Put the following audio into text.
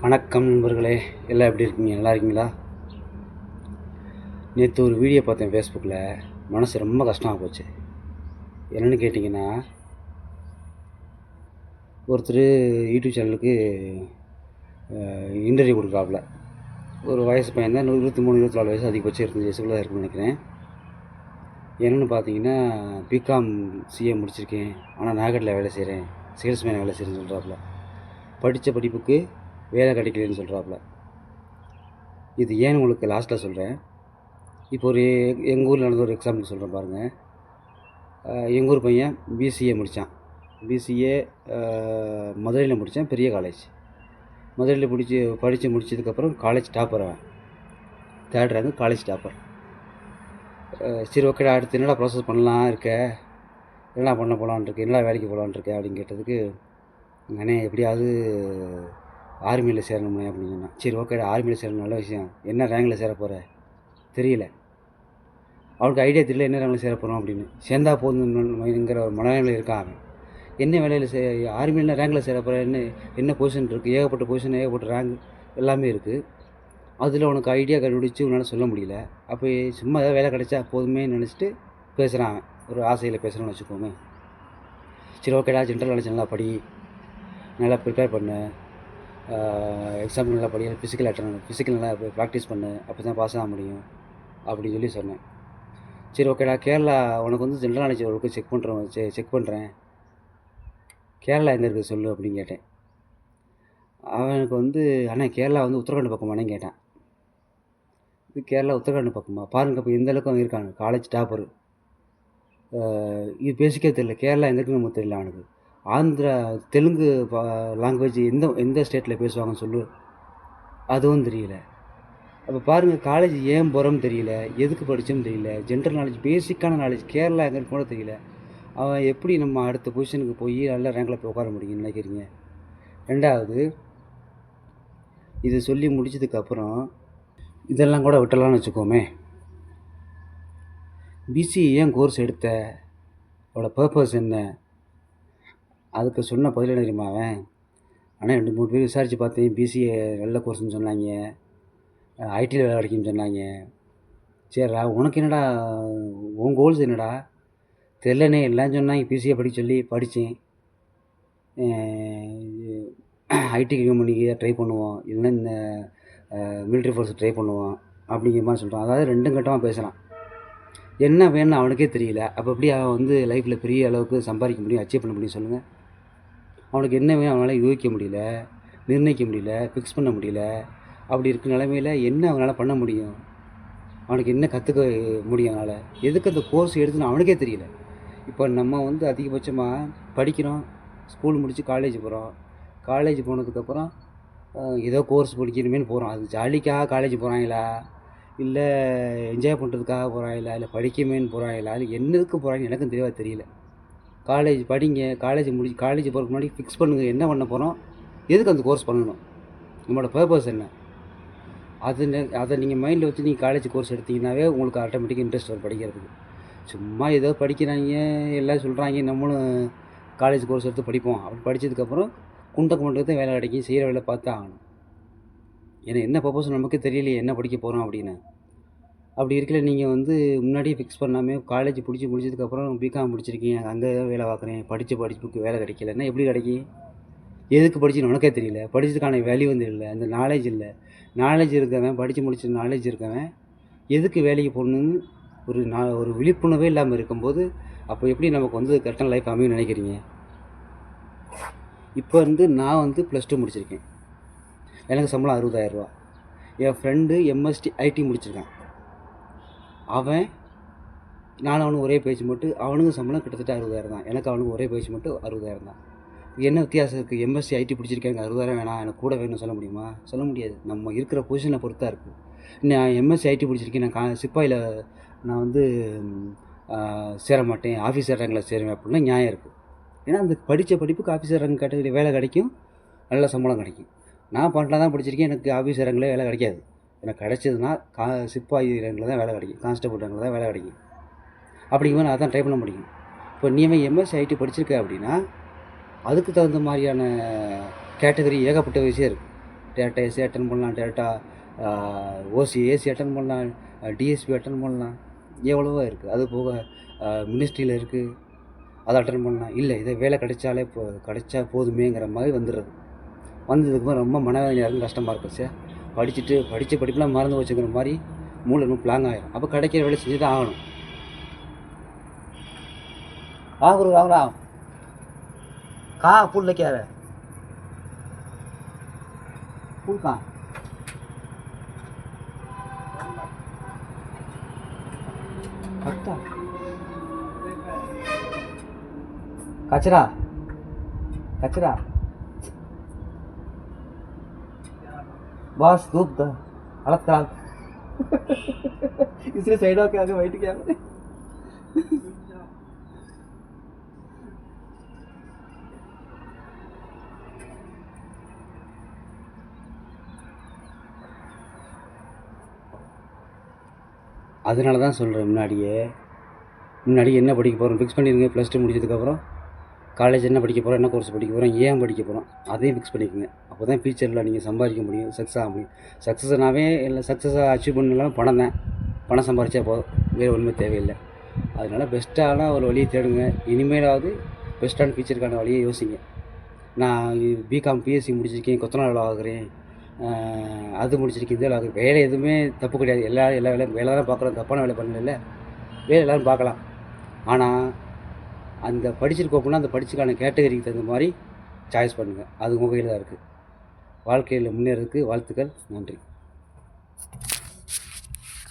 வணக்கம் நண்பர்களே எல்லாம் எப்படி இருக்கீங்க? நல்லா இருக்கீங்களா? நேற்று ஒரு வீடியோ பார்த்தேன் ஃபேஸ்புக்கில் மனசு ரொம்ப கஷ்டமாக போச்சு. என்னென்னு கேட்டிங்கன்னா ஒருத்தர் யூடியூப் சேனலுக்கு இன்டர்வியூ கொடுக்குறாப்புல. ஒரு வயசு பையன் தான் இருபத்தி மூணு இருபத்தி நாலு வயசு அதிகபட்சம் இருபத்தஞ்சி வயசுக்குள்ளே இருக்குன்னு நினைக்கிறேன். என்னென்னு பார்த்தீங்கன்னா பிகாம் சிஏ முடிச்சிருக்கேன். ஆனால் நாகட்டில் வேலை செய்கிறேன் சேல்ஸ்மேன் வேலை செய்கிறேன்னு சொல்கிறாப்புல படித்த படிப்புக்கு வேலை கிடைக்கலன்னு சொல்கிறாப்புல இது ஏன் உங்களுக்கு லாஸ்ட்டில் சொல்கிறேன் இப்போ ஒரு எங்கள் ஊரில் நடந்த ஒரு எக்ஸாம்பிள் சொல்கிறேன் பாருங்கள் எங்கள் ஊர் பையன் பிசிஏ முடித்தான் பிசிஏ மதுரையில் முடித்தான் பெரிய காலேஜ் மதுரையில் பிடிச்சி படித்து முடிச்சதுக்கப்புறம் காலேஜ் டாப்பர் அவன் தேர்ட் ரேங்க் காலேஜ் டாப்பர் சரி ஓகேடா அடுத்து என்னடா ப்ராசஸ் பண்ணலாம் இருக்க? என்னடா பண்ண போகலான் இருக்கு? என்னடா வேலைக்கு போகலான் இருக்க? அப்படின்னு கேட்டதுக்கு அண்ணே எப்படியாவது ஆர்மியில் சேரணுமே அப்படின்னு சொன்னான். சரி ஓகேடா ஆர்மியில் சேரணும் நல்ல விஷயம். என்ன ரேங்கில் சேர போகிற தெரியல. அவளுக்கு ஐடியா தெரியல என்ன ரேங்கில் சேர போகிறோம் அப்படின்னு. சேர்ந்தா போதுங்கிற ஒரு மனநிலையில் இருக்கான் அவன். என்ன வேலையில் சே ஆர்மியில் ரேங்கில் சேர போகிற என்ன என்ன பொசிஷன் இருக்குது ஏகப்பட்ட பொசிஷன் ஏகப்பட்ட ரேங்க் எல்லாமே இருக்குது அதில் உனக்கு ஐடியா கண்டுபிடிச்சி உன்னால் சொல்ல முடியல. அப்போ சும்மா ஏதாவது வேலை கிடைச்சா போதுமே நினச்சிட்டு பேசுகிறான் ஒரு ஆசையில் பேசுகிறேன்னு வச்சுக்கோங்க சரி ஓகேடா ஜென்ரல் நாலேஜ் நல்லா படி. நல்லா ப்ரிப்பேர் பண்ணு. எக்ஸாம் நல்லா படிக்க ஃபிசிக்கல் அட்டன் ஃபிசிக்கல் நல்லா ப்ராக்டிஸ் பண்ணு அப்போ தான் பாஸ் ஆக முடியும் அப்படின்னு சொல்லி சொன்னேன். சரி ஓகேடா கேரளா உனக்கு வந்து ஜென்ரல் நாலேஜ் ஓரளவுக்கு செக் பண்ணுறோம் செ செக் பண்ணுறேன் கேரளா எங்கே இருக்குது சொல்லு அப்படின்னு கேட்டேன். அவனுக்கு வந்து அண்ணா கேரளா வந்து உத்தரகாண்ட் பக்கமானே கேட்டான். இது கேரளா உத்தரகாண்ட் பக்கமா? பாருங்க இப்போ எந்த அளவுக்கு அவன் இருக்கான். காலேஜ் டாப்பர் இது பேசிக்கே தெரியல. கேரளா எங்கே இருக்குன்னு நமக்கு தெரியல அவனுக்கு. ஆந்திரா தெலுங்கு லாங்குவேஜ் எந்த எந்த ஸ்டேட்டில் பேசுவாங்கன்னு சொல்லு. அதுவும் தெரியல. அப்போ பாருங்கள் காலேஜ் ஏன் போகிறோம்னு தெரியல. எதுக்கு படித்தோம்னு தெரியல. ஜென்ரல் நாலேஜ் பேசிக்கான நாலேஜ் கேரளா எங்கே கூட தெரியல. அவன் எப்படி நம்ம அடுத்த பொசிஷனுக்கு போய் நல்ல ரேங்கில் போய் உட்கார முடியும்னு நினைக்கிறீங்க? ரெண்டாவது இது சொல்லி முடிச்சதுக்கப்புறம் இதெல்லாம் கூட விட்டலாம்னு வச்சுக்கோமே. பிசி ஏன் கோர்ஸ் எடுத்த? அவளோட பர்பஸ் என்ன? அதுக்கு சொன்ன பதில் என்ன தெரியுமா அவன்? ஆனால் ரெண்டு மூணு பேர் விசாரித்து பார்த்தேன் பிசிஏ நல்ல கோர்ஸ்னு சொன்னாங்க. ஐடியில் வேலை கிடைக்கும்னு சொன்னாங்க. சரிடா உனக்கு என்னடா உன் கோல்ஸ் என்னடா? தெரிலனே எல்லாம் சொன்னாங்க. பிசிஏ படிக்க சொல்லி படித்தேன் ஐடி கம்பெனிக்கு ட்ரை பண்ணுவோம். இல்லைன்னா இந்த மிலிட்ரி ஃபோர்ஸ் ட்ரை பண்ணுவோம். அப்படிங்கிற மாதிரி சொல்கிறான் அதாவது ரெண்டும் கட்டமாக பேசுகிறான் என்ன வேணும்னு அவனுக்கே தெரியல. அப்போ எப்படி அவன் வந்து லைஃப்பில் பெரிய அளவுக்கு சம்பாதிக்க முடியும் அச்சீவ் பண்ண முடியும் சொல்லுங்கள் அவனுக்கு என்ன வேணும் அவனால் யோகிக்க முடியல நிர்ணயிக்க முடியல ஃபிக்ஸ் பண்ண முடியல. அப்படி இருக்க நிலமையில் என்ன அவனால் பண்ண முடியும்? அவனுக்கு என்ன கற்றுக்க முடியும் அவனால்? எதுக்கு அந்த கோர்ஸ் எடுத்துன்னு அவனுக்கே தெரியல. இப்போ நம்ம வந்து அதிகபட்சமாக படிக்கிறோம் ஸ்கூல் முடித்து காலேஜ் போகிறோம் காலேஜ் போனதுக்கப்புறம் ஏதோ கோர்ஸ் படிக்கணுமேனு போகிறோம் அது ஜாலிக்காக காலேஜ் போகிறாங்களா இல்லை என்ஜாய் பண்ணுறதுக்காக போகிறாங்களா இல்லை படிக்கமேன்னு போகிறாங்களா இல்லை என்னதுக்கு போகிறாங்கன்னு எனக்கும் தெளிவாக தெரியல. காலேஜ் படிங்க காலேஜ் முடி காலேஜ் போகிறதுக்கு முன்னாடி ஃபிக்ஸ் பண்ணுங்கள் என்ன பண்ண போகிறோம் எதுக்கு அந்த கோர்ஸ் பண்ணணும்? நம்மளோட பர்பஸ் என்ன? அது அதை நீங்கள் மைண்டில் வச்சு நீங்கள் காலேஜ் கோர்ஸ் எடுத்தீங்கன்னாவே உங்களுக்கு ஆட்டோமேட்டிக்காக இன்ட்ரெஸ்ட் வரும் படிக்கிறதுக்கு. சும்மா ஏதோ படிக்கிறாங்க எல்லாம் சொல்கிறாங்க நம்மளும் காலேஜ் கோர்ஸ் எடுத்து படிப்போம். அப்படி படித்ததுக்கப்புறம் குண்டக்கு மட்டும் வேலை கிடைக்கும் செய்கிற வேலை பார்த்து ஆகணும். ஏன்னா என்ன பர்பஸ் நமக்கு தெரியலையே என்ன படிக்க போகிறோம் அப்படின்னு. அப்படி இருக்கல நீங்கள் வந்து முன்னாடியே ஃபிக்ஸ் பண்ணாமல் காலேஜ் பிடிச்சி முடிச்சதுக்கப்புறம் பிகாம் முடிச்சிருக்கீங்க. அங்கே தான் வேலை பார்க்குறேன். படித்த படிப்புக்கு வேலை கிடைக்கலன்னா எப்படி கிடைக்கும் எதுக்கு படிச்சுன்னு உனக்கே தெரியல. படிச்சதுக்கான வேல்யூ வந்து இல்லை. அந்த நாலேஜ் இல்லை. நாலேஜ் இருக்கவன் படித்து முடிச்ச நாலேஜ் இருக்கவன் எதுக்கு வேலைக்கு போகணுன்னு ஒரு நா ஒரு விழிப்புணர்வே இல்லாமல் இருக்கும்போது அப்போ எப்படி நமக்கு வந்து கரெக்டான லைஃப் அமையும் நினைக்கிறீங்க? இப்போ வந்து நான் வந்து ப்ளஸ் டூ முடிச்சிருக்கேன். எனக்கு சம்பளம் அறுபதாயிரரூவா என் ஃப்ரெண்டு எம்எஸ்டி ஐடி முடிச்சிருக்கான். அவன் நான் அவனுக்கு ஒரே பேச்சு மட்டும் அவனுக்கு சம்பளம் கிட்டத்தட்ட அறுபதாயிரம் தான். எனக்கு அவனுக்கு ஒரே பேச்சு மட்டும் அறுபதாயிரம் தான். என்ன வித்தியாசம் இருக்குது எம்எஸ்சி ஐடி பிடிச்சிருக்கேன் எனக்கு அறுபதாயிரம் வேணாம் எனக்கு கூட வேணும்னு சொல்ல முடியுமா? சொல்ல முடியாது. நம்ம இருக்கிற பொசிஷனை பொறுத்தா இருக்குது நான் எம்எஸ்சி ஐடி பிடிச்சிருக்கேன் நான் கா சிப்பாயில் நான் வந்து சேர மாட்டேன் ஆஃபீஸர் ரேங்கில் சேருவேன் அப்படின்னா நியாயம் இருக்குது ஏன்னா அந்த படித்த படிப்புக்கு ஆஃபீஸர் ரேங்க் கேட்டகரி வேலை கிடைக்கும் நல்ல சம்பளம் கிடைக்கும். நான் பன்னெண்டாக தான் படிச்சிருக்கேன் எனக்கு ஆஃபீஸர் ரேங்கில் வேலை கிடைக்காது. எனக்கு கிடச்சிதுன்னா கா சிப்பாயி ரேங்கில் தான் வேலை கிடைக்கும். கான்ஸ்டபுள் ரேங்கில் தான் வேலை கிடைக்கும். அப்படிங்கும்போது நான் அதான் ட்ரை பண்ண முடியும். இப்போ நீ எம்எஸ்சி ஐடி படிச்சிருக்க அப்படின்னா அதுக்கு தகுந்த மாதிரியான கேட்டகரி ஏகப்பட்ட விஷயம் இருக்குது டேட்டா ஏசி அட்டன் பண்ணலாம் டேட்டா ஓசி ஏசி அட்டன் பண்ணலாம் டிஎஸ்பி அட்டன் பண்ணலாம். எவ்வளவோ இருக்குது அது போக மினிஸ்ட்ரியில் இருக்குது அதை அட்டன் பண்ணலாம். இல்லை இதை வேலை கிடைச்சாலே போ கிடைச்சா போதுமேங்கிற மாதிரி வந்துடுறது. வந்ததுக்கு ரொம்ப மனவேதனையாக இருக்கும் கஷ்டமாக இருக்கும் சார். படிச்சுட்டு படித்த படிப்புலாம் மறந்து வச்சுக்கிற மாதிரி மூளை ரொம்ப பிளாங் ஆகிடும் அப்போ கிடைக்கிற வேலை செஞ்சு தான் ஆகணும் ஆகுரு ஆகுறா கா புள்ளைக்கார புல்கா கத்தா கச்சரா? கச்சரா? बस धूप द हालत खराब इसलिए साइड होके आगे बैठ गया मैं அதனால தான் சொல்கிறேன் முன்னாடியே முன்னாடி என்ன படிக்க போகிறோம் ஃபிக்ஸ் பண்ணிடுங்க ப்ளஸ் டூ முடிச்சதுக்கப்புறம் காலேஜ் என்ன படிக்க போகிறோம் என்ன கோர்ஸ் படிக்க போகிறோம் ஏன் படிக்க போகிறோம் அதையும் ஃபிக்ஸ் பண்ணிக்கோங்க. அப்போ தான் ஃபியூச்சரில் நீங்கள் சம்பாதிக்க முடியும் சக்ஸஸ் ஆக முடியும். சக்ஸஸ்னாவே இல்லை சக்ஸஸாக அச்சீவ் பண்ணலாம் பணம் தான். பணம் சம்பாதிச்சா போதும் வேறு ஒன்றுமே தேவையில்லை. அதனால் பெஸ்ட்டான ஒரு வழியை தேடுங்க. இனிமேலாவது பெஸ்ட்டான ஃபியூச்சருக்கான வழியை யோசிங்க. நான் பிகாம் பிஎஸ்சி முடிச்சிருக்கேன் கொத்தனார் ஆகுறேன். அது முடிச்சிருக்கேன் இதில் ஆகுறேன். வேலை எதுவுமே தப்பு கிடையாது. எல்லா எல்லா வேலையும் வேலை தான் பார்க்குறோம். தப்பான வேலை பண்ணல வேலை எல்லோரும் பார்க்கலாம். ஆனால் அந்த படிச்சிருக்கோம் அப்படின்னா அந்த படிச்சுக்கான கேட்டகரிக்கு தகுந்த மாதிரி சாய்ஸ் பண்ணுங்கள் அது உங்கள் கையில் தான் இருக்குது வாழ்க்கையில் முன்னேறதுக்கு வாழ்த்துக்கள். நன்றி.